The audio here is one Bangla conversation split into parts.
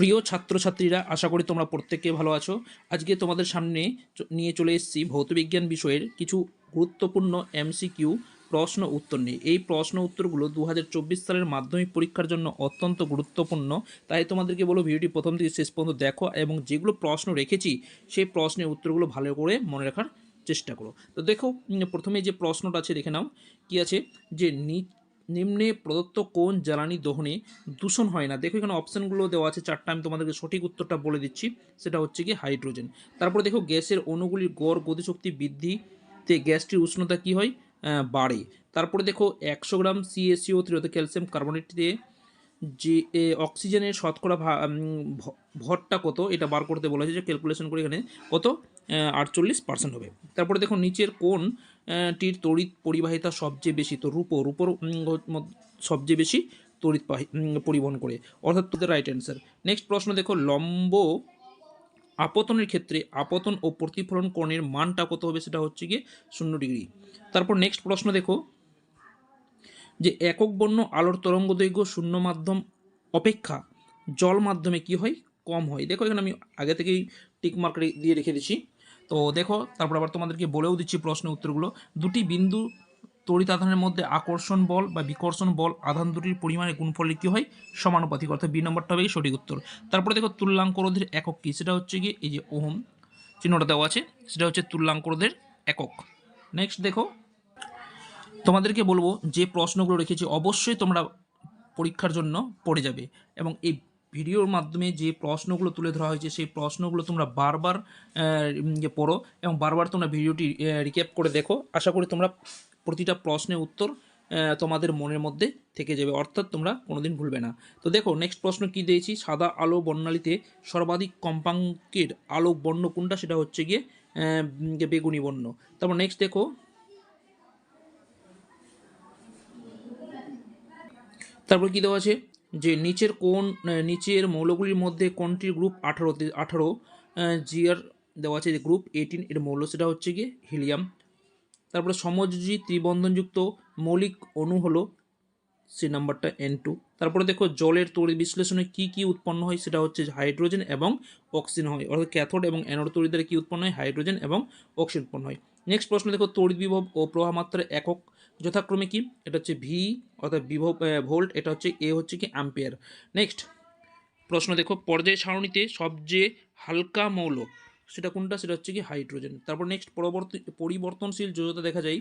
প্রিয় ছাত্রছাত্রীরা, আশা করি তোমরা প্রত্যেকে ভালো আছো। আজকে তোমাদের সামনে নিয়ে চলে এসেছি ভৌতবিজ্ঞান বিষয়ের কিছু গুরুত্বপূর্ণ এমসিকিউ প্রশ্ন উত্তর নিয়ে। এই প্রশ্ন উত্তরগুলো দু হাজার চব্বিশ সালের মাধ্যমিক পরীক্ষার জন্য অত্যন্ত গুরুত্বপূর্ণ। তাই তোমাদেরকে বলো ভিডিওটি প্রথম থেকে শেষ পর্যন্ত দেখো এবং যেগুলো প্রশ্ন রেখেছি, সেই প্রশ্নের উত্তরগুলো ভালো করে মনে রাখার চেষ্টা করো। তো দেখো প্রথমে যে প্রশ্নটা আছে, দেখে নাও। কি আছে? যে নি- নিম্নে প্রদত্ত কোন জ্বালানি দহনে দূষণ হয় না? দেখো এখানে অপশানগুলো দেওয়া আছে চারটা, আমি তোমাদেরকে সঠিক উত্তরটা বলে দিচ্ছি। সেটা হচ্ছে কি হাইড্রোজেন। তারপরে দেখো গ্যাসের অণুগুলির গড় গতিশক্তি বৃদ্ধিতে গ্যাসটির উষ্ণতা কি হয়? বাড়ে। তারপরে দেখো একশো গ্রাম C A C O three অর্থাৎ ক্যালসিয়াম কার্বনেটে যে অক্সিজেনের শতকরা ভরটা কত? এটা বার করতে বলা হয়েছে যে ক্যালকুলেশন করে এখানে কত? আটচল্লিশ পার্সেন্ট হবে। তারপরে দেখো নিচের কোন টির তড়িৎ পরিবাহিতা সবচেয়ে বেশি তো রূপো, রূপোর সবচেয়ে বেশি তড়িৎ পরিবহন করে। অর্থাৎ তোদের রাইট অ্যান্সার নেক্সট প্রশ্ন দেখো, লম্ব আপতনের ক্ষেত্রে আপতন ও প্রতিফলন কোণের মানটা কত হবে? সেটা হচ্ছে গিয়ে শূন্য ডিগ্রি। তারপর নেক্সট প্রশ্ন দেখো যে একক বর্ণ আলোর তরঙ্গ দৈর্ঘ্য শূন্য মাধ্যম অপেক্ষা জল মাধ্যমে কি হয়? কম হয়। দেখো, এখানে আমি আগে থেকেই টিক মার্ক দিয়ে রেখে দিচ্ছি। তো দেখো, তারপর আবার তোমাদেরকে বলেও দিচ্ছি প্রশ্নের উত্তরগুলো। দুটি বিন্দু তড়িৎ আধানের মধ্যে আকর্ষণ বল বা বিকর্ষণ বল আধান দুটির পরিমাণে গুণফলের কী হয়? সমানুপাতিক, অর্থাৎ বি নম্বরটা হবে সঠিক উত্তর। তারপরে দেখো তুল্যাঙ্ক রোধের একক কী? সেটা হচ্ছে গিয়ে এই যে ওহম চিহ্নটা দেওয়া আছে, সেটা হচ্ছে তুল্যাঙ্ক রোধের একক। নেক্সট দেখো তোমাদেরকে বলব যে প্রশ্নগুলো রেখেছি অবশ্যই তোমরা পরীক্ষার জন্য পড়ে যাবে। এবং এই ভিডিওর মাধ্যমে যে প্রশ্নগুলো তুলে ধরা হয়েছে সেই প্রশ্নগুলো তোমরা বারবার আহ, উম, যে পড়ো এবং বারবার তোমরা ভিডিওটি রিক্যাপ করে দেখো। আশা করি তোমরা প্রতিটা প্রশ্নের উত্তর তোমাদের মনের মধ্যে থেকে যাবে। অর্থাৎ তোমরা কোনোদিন ভুলবে না। তো দেখো নেক্সট প্রশ্ন কি দিয়েছি? সাদা আলো বর্ণালীতে সর্বাধিক কম্পাঙ্কের আলোক বর্ণ কোনটা সেটা হচ্ছে গিয়ে বেগুনি বর্ণ। তারপর নেক্সট দেখো তারপর কি দেওয়া আছে? যে নিচের কোন নিচের মৌলগুলির মধ্যে কোনটির গ্রুপ আঠারোতে আঠারো জিআর দেওয়া আছে যে গ্রুপ এইটিন এর মৌল সেটা হচ্ছে গিয়ে হিলিয়াম তারপরে সমযোজী ত্রিবন্ধনযুক্ত মৌলিক অণু হলো সি নাম্বারটা এন টু তারপরে দেখো জলের তড়িৎ বিশ্লেষণে কি কি উৎপন্ন হয় সেটা হচ্ছে হাইড্রোজেন এবং অক্সিজেন হয়। অর্থাৎ ক্যাথোড এবং অ্যানোড তড়িৎ দ্বারা কী উৎপন্ন হয়? হাইড্রোজেন এবং অক্সিজেন উৎপন্ন হয়। নেক্সট প্রশ্ন দেখো, তড়িৎ বিভব ও প্রবাহ মাত্রার একক যথাক্রমে কি? এটা হচ্ছে ভি অর্থাৎ বিভব ভোল্ট, এটা হচ্ছে এ হচ্ছে কি অ্যাম্পিয়ার। নেক্সট প্রশ্ন দেখো, পর্যায় সারণীতে সবচেয়ে হালকা মৌল সেটা কোনটা? সেটা হচ্ছে কি হাইড্রোজেন। তারপর নেক্সট পরবর্তী, পরিবর্তনশীল যোজতা দেখা যায়,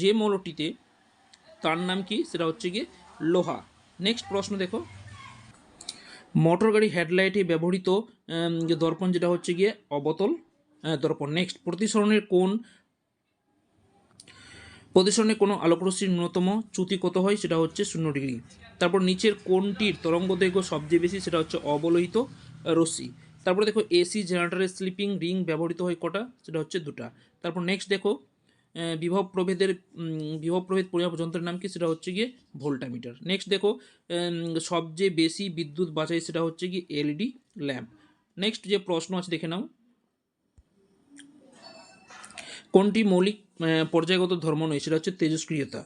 যে মৌলটিতে তার নাম কি? সেটা হচ্ছে গিয়ে লোহা। নেক্সট প্রশ্ন দেখো, মোটর গাড়ি হেডলাইটে ব্যবহৃত দর্পণ, যেটা হচ্ছে গিয়ে অবতল দর্পণ। নেক্সট প্রতিসরণের কোন প্রতিসরণে কোনো আলোকরশ্মির ন্যূনতম চ্যুতি কত হয় সেটা হচ্ছে শূন্য ডিগ্রি। তারপর নিচের কোনটির তরঙ্গ দৈর্ঘ্য সবচেয়ে বেশি সেটা হচ্ছে অবলোহিত রশ্মি। তারপরে দেখো এসি জেনারেটরের স্লিপিং, রিং ব্যবহৃত হয় কটা? সেটা হচ্ছে দুটা। তারপর নেক্সট দেখো বিভব প্রভেদের বিভব প্রভেদ পরিমাপ যন্ত্রের নাম কি? সেটা হচ্ছে গিয়ে ভোল্টামিটার। নেক্সট দেখো সবচেয়ে বেশি বিদ্যুৎ বাঁচায় সেটা হচ্ছে গিয়ে এলইডি ল্যাম্প। নেক্সট যে প্রশ্ন আছে দেখে নাও। কোনটি মৌলিক পর্যায়গত ধর্ম নয়, সেটা হচ্ছে তেজস্ক্রিয়তা।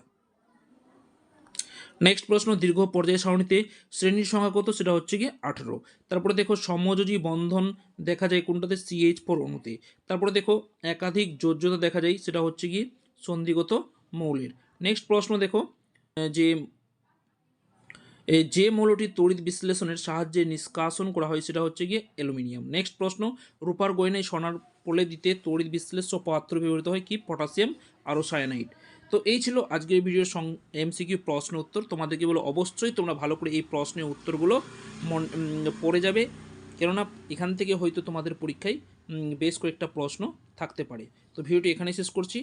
নেক্সট প্রশ্ন, দীর্ঘ পর্যায় সারণীতে শ্রেণির সংখ্যা কত, সেটা হচ্ছে গিয়ে আঠেরো। তারপরে দেখো, সমযোজী বন্ধন দেখা যায় কোনটাতে? সিএইচ ফোর অণুতে। তারপরে দেখো, একাধিক যোজ্যতা দেখা যায়, সেটা হচ্ছে গিয়ে সন্ধিগত মৌলের। নেক্সট প্রশ্ন দেখো যে যে মৌলটি তড়িৎ বিশ্লেষণের সাহায্যে নিষ্কাশন করা হয় সেটা হচ্ছে গিয়ে অ্যালুমিনিয়াম। নেক্সট প্রশ্ন, রূপার গয়নায় সোনার পোলে দিতে তড়িৎ বিশ্লেষ্য পাত্র ব্যবহৃত হয় কি? পটাশিয়াম আরও সায়ানাইড। তো এই ছিল আজকের ভিডিওর সং, এমসিকিউ প্রশ্ন উত্তর। তোমাদেরকে বলো অবশ্যই তোমরা ভালো করে এই প্রশ্নের উত্তরগুলো মন পড়ে যাবে। কেননা এখান থেকে হয়তো তোমাদের পরীক্ষায় বেশ কয়েকটা প্রশ্ন থাকতে পারে। তো ভিডিওটি এখানে শেষ করছি।